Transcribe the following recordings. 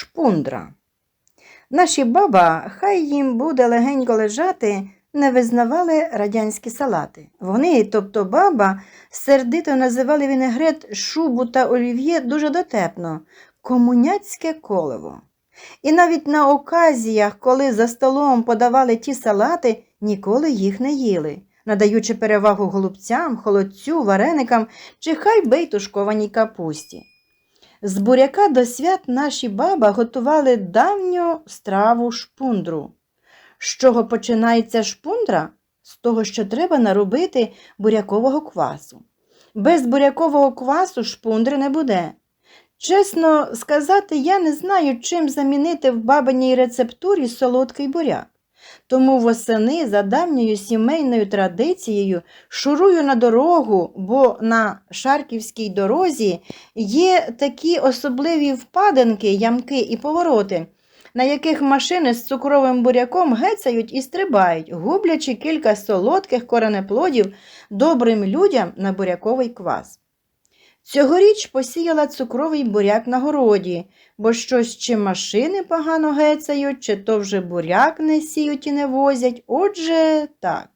Шпундра. Наші баба, хай їм буде легенько лежати, не визнавали радянські салати. Вони, тобто баба, сердито називали вінегрет, шубу та олів'є дуже дотепно комуняцьке колево. І навіть на оказіях, коли за столом подавали ті салати, ніколи їх не їли, надаючи перевагу голубцям, холодцю, вареникам чи хай би капусті. З буряка до свят наші баба готували давню страву шпундру. З чого починається шпундра? З того, що треба наробити бурякового квасу. Без бурякового квасу шпундри не буде. Чесно сказати, я не знаю, чим замінити в бабиній рецептурі солодкий буряк. Тому восени за давньою сімейною традицією шурую на дорогу, бо на Шарківській дорозі є такі особливі впадинки, ямки і повороти, на яких машини з цукровим буряком гецають і стрибають, гублячи кілька солодких коренеплодів добрим людям на буряковий квас. Цьогоріч посіяла цукровий буряк на городі, бо щось чи машини погано гецають, чи то вже буряк не сіють і не возять. Отже, так.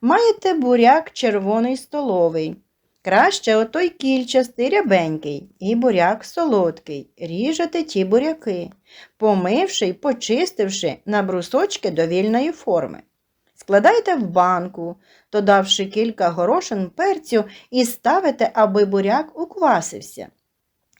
Маєте буряк червоний столовий. Краще отой кільчастий рябенький і буряк солодкий. Ріжете ті буряки, помивши й почистивши на брусочки довільної форми. Складаєте в банку, додавши кілька горошин перцю і ставите, аби буряк уквасився.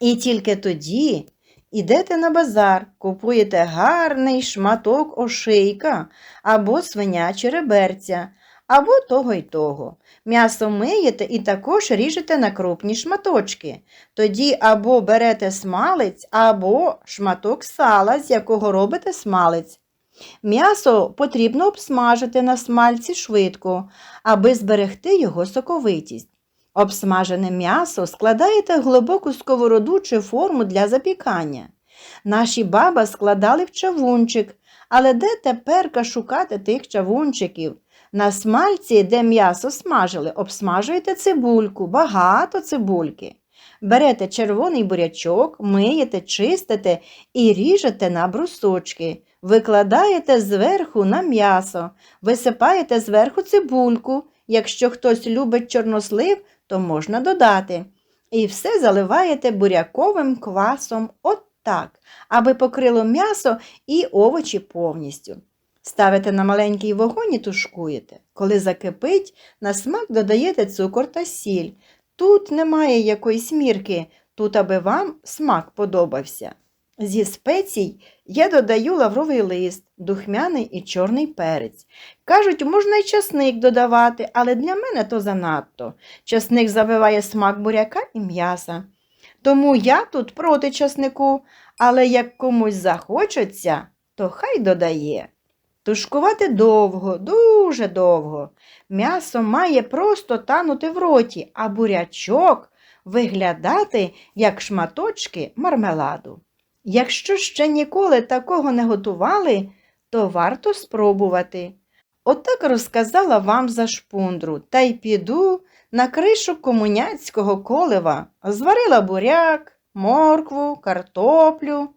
І тільки тоді йдете на базар, купуєте гарний шматок ошийка або свинячі реберця, або того й того. М'ясо миєте і також ріжете на крупні шматочки. Тоді або берете смалець, або шматок сала, з якого робите смалець. М'ясо потрібно обсмажити на смальці швидко, аби зберегти його соковитість. Обсмажене м'ясо складаєте в глибоку сковороду чи форму для запікання. Наші баба складали в чавунчик, але де теперка шукати тих чавунчиків? На смальці, де м'ясо смажили, обсмажуєте цибульку, багато цибульки. Берете червоний бурячок, миєте, чистите і ріжете на брусочки. Викладаєте зверху на м'ясо, висипаєте зверху цибульку. Якщо хтось любить чорнослив, то можна додати. І все заливаєте буряковим квасом от так, аби покрило м'ясо і овочі повністю. Ставите на маленький вогонь і тушкуєте. Коли закипить, на смак додаєте цукор та сіль. Тут немає якоїсь мірки, тут аби вам смак подобався. Зі спецій я додаю лавровий лист, духмяний і чорний перець. Кажуть, можна й часник додавати, але для мене то занадто. Часник забиває смак буряка і м'яса. Тому я тут проти часнику, але як комусь захочеться, то хай додає. Тушкувати довго, дуже довго. М'ясо має просто танути в роті, а бурячок виглядати як шматочки мармеладу. Якщо ще ніколи такого не готували, то варто спробувати. Отак розказала вам за шпундру, та й піду на кришу комуняцького колева, зварила буряк, моркву, картоплю,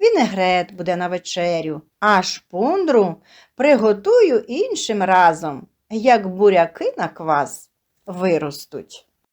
вінегрет буде на вечерю, а шпундру приготую іншим разом, як буряки на квас виростуть.